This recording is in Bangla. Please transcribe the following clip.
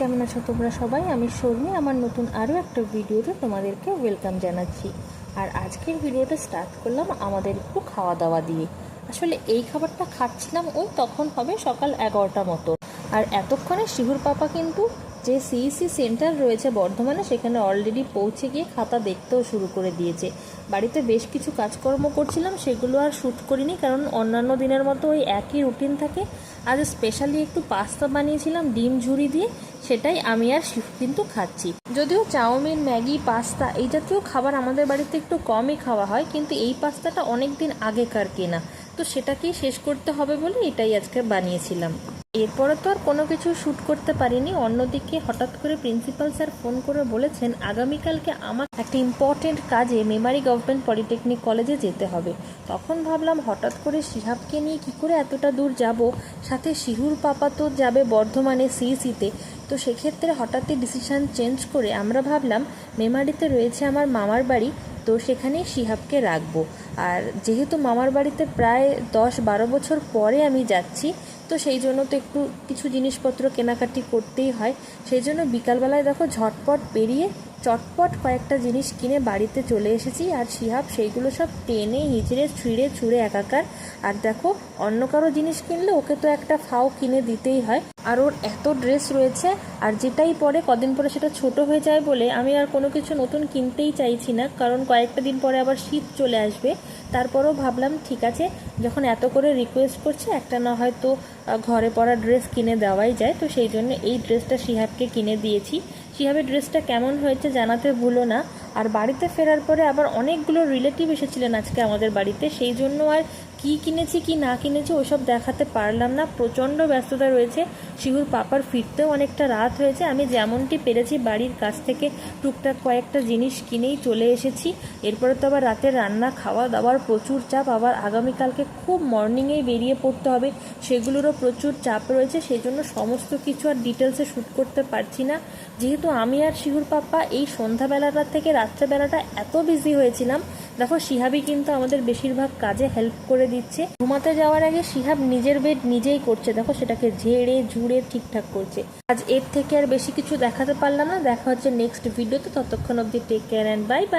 কেমন আছো তোমরা সবাই? আমি শর্মি, আমার নতুন আরও একটা ভিডিওতে তোমাদেরকে ওয়েলকাম জানাচ্ছি। আর আজকের ভিডিওটা স্টার্ট করলাম আমাদের একটু খাওয়া দাওয়া দিয়ে। আসলে এই খাবারটা খাচ্ছিলাম, ওই তখন হবে সকাল এগারোটা মতো। আর এতক্ষণে শিহুর পাপা কিন্তু যে সিইসি সেন্টার রয়েছে বর্ধমানে, সেখানে অলরেডি পৌঁছে গিয়ে খাতা দেখতেও শুরু করে দিয়েছে। বাড়িতে বেশ কিছু কাজকর্ম করছিলাম, সেগুলো আর শ্যুট করিনি কারণ অন্যান্য দিনের মতো ওই একই রুটিন থাকে। আজ স্পেশালি একটু পাস্তা বানিয়েছিলাম, ডিম ঝুরি দিয়ে, সেটাই আমি আর শিফ কিন্তু খাচ্ছি। যদিও চাউমিন, ম্যাগি পাস্তা এই জাতীয় খাবার আমাদের বাড়িতে একটু কমই খাওয়া হয়, কিন্তু এই পাস্তাটা অনেক দিন আগেকার কেনা। তো সেটাকেই শেষ করতে হবে বলে এটাই আজকে বানিয়েছিলাম। এরপরে তো আর কোনো কিছু শ্যুট করতে পারিনি। অন্যদিকে হঠাৎ করে প্রিন্সিপাল স্যার ফোন করে বলেছেন, আগামীকালকে আমার একটা ইম্পর্টেন্ট কাজে মেমারি গভর্নমেন্ট পলিটেকনিক কলেজে যেতে হবে। তখন ভাবলাম, হঠাৎ করে শিহাবকে নিয়ে কি করে এতটা দূর যাব? সাথে শিহুর পাপা তো যাবে বর্ধমানে সিইসিতে। তো সেক্ষেত্রে হঠাৎই ডিসিশন চেঞ্জ করে আমরা ভাবলাম, মেমারিতে রয়েছে আমার মামার বাড়ি, তো সেখানেই শিহাবকে রাখব। আর যেহেতু মামার বাড়িতে প্রায় দশ বারো বছর পরে আমি যাচ্ছি, তো সেই জন্য তো একটু কিছু জিনিসপত্র কেনাকাটি করতেই হয়। সেই জন্য বিকালবেলায় দেখো ঝটপট পেরিয়ে চটপট কয়েকটা জিনিস কিনে বাড়িতে চলে এসেছি। আর শিহাব সেইগুলো সব টেনে, হিচড়ে, ছুঁড়ে ছুঁড়ে একাকার। আর দেখো অন্য কারও জিনিস কিনলে ওকে তো একটা ফাও কিনে দিতেই হয়। আর ওর এত ড্রেস রয়েছে, আর যেটাই পরে, কদিন পরে সেটা ছোট হয়ে যায় বলে আমি আর কোনো কিছু নতুন কিনতেই চাইছি না। কারণ কয়েকটা দিন পরে আবার শীত চলে আসবে। তারপরেও ভাবলাম, ঠিক আছে, যখন এত করে রিকোয়েস্ট করছে, একটা না হয়তো ঘরে পরা ড্রেস কিনে দেওয়াই যায়। তো সেই জন্য এই ড্রেসটা শিহাবকে কিনে দিয়েছি। শিহাবের ড্রেসটা কেমন হয়েছে জানাতে ভুলো না। আর বাড়িতে ফেরার পরে আবার অনেকগুলো রিলেটিভ এসেছিলেন আজকে আমাদের বাড়িতে। সেই জন্য আর কি কিনেছি, কি না কিনেছি ওসব দেখাতে পারলাম না। প্রচণ্ড ব্যস্ততা রয়েছে। শিহুর পাপার ফিরতেও অনেকটা রাত হয়েছে। আমি যেমনটি পেরেছি বাড়ির কাছ থেকে টুকটাক কয়েকটা জিনিস কিনেই চলে এসেছি। এরপরে তো আবার রাতের রান্না, খাওয়া দাওয়ার প্রচুর চাপ। আবার আগামীকালকে খুব মর্নিংয়েই বেরিয়ে পড়তে হবে। সেগুলোরও প্রচুর চাপ রয়েছে। সেই জন্য সমস্ত কিছু আর ডিটেলসে শ্যুট করতে পারছি না। যেহেতু আমি আর শিহুর পাপ্পা এই সন্ধ্যাবেলাটা থেকে রাত্রেবেলাটা এত বিজি হয়েছিলাম। দেখো শিহাবই কিন্তু আমাদের বেশিরভাগ কাজে হেল্প করে দিচ্ছে। ঘুমাতে যাওয়ার আগে শিহাব নিজের বেড নিজেই করছে। দেখো, সেটাকে ঝেড়ে, ঝুড়ে ঠিকঠাক করছে। আজ এর থেকে আর বেশি কিছু দেখাতে পারলাম না। দেখা হচ্ছে নেক্সট ভিডিওতে ততক্ষণ অব্দি take care and bye bye